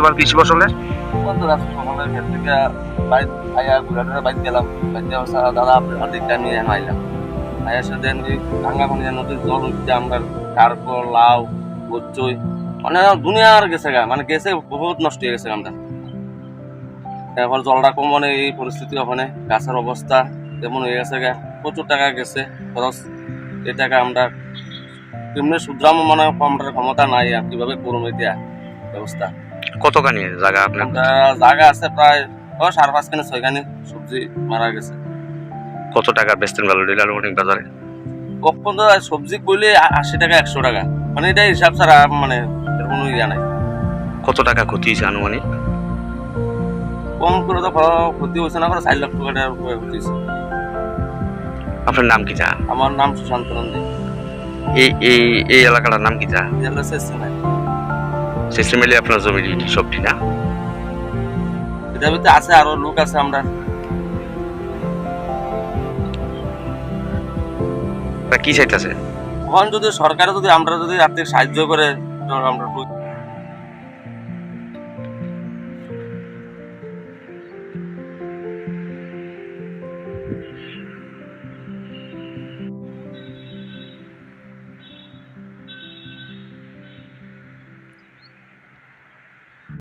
তোমার কৃষি ফসলের তারপর জলটা কম মানে এই পরিস্থিতি ওখানে, গাছের অবস্থা যেমন হয়ে গেছে গা, প্রচুর টাকা গেছে খরচ। এই টাকা আমরা তেমনি শুধরাম মানে ক্ষমতা নাই আর কীভাবে করুম এটা ব্যবস্থা। কতখানি জায়গা আপনার? জায়গা আছে প্রায় ও সাড়ে পাঁচখানে ছয়খানে সবজি মারা গেছে। কত টাকার বেচতেন ভালো ডিলার অনেক বাজারে? কখন তো সবজি কইলে আশি টাকা একশো টাকা। মানে এটা হিসাব ছাড়া মানে কোনো ইয়া নাই। কত টাকা ক্ষতি হয়েছে আনুমানিক? কম করে তো ক্ষতি হয়েছে না করে চার লাখ উপরে ক্ষতি হয়েছে। আপনার নাম কি যা? আমার নাম সুশান্ত নন্দী। এই এই এই এলাকাটার নাম কি যা? নাই সিস্টেম মিলে আপনার জমি সবটি না? ভিতরে আছে আরও লোক আছে আমরা। কি চাইতেছে? এখন যদি সরকারে যদি আমরা যদি আর্থিক সাহায্য করে আমরা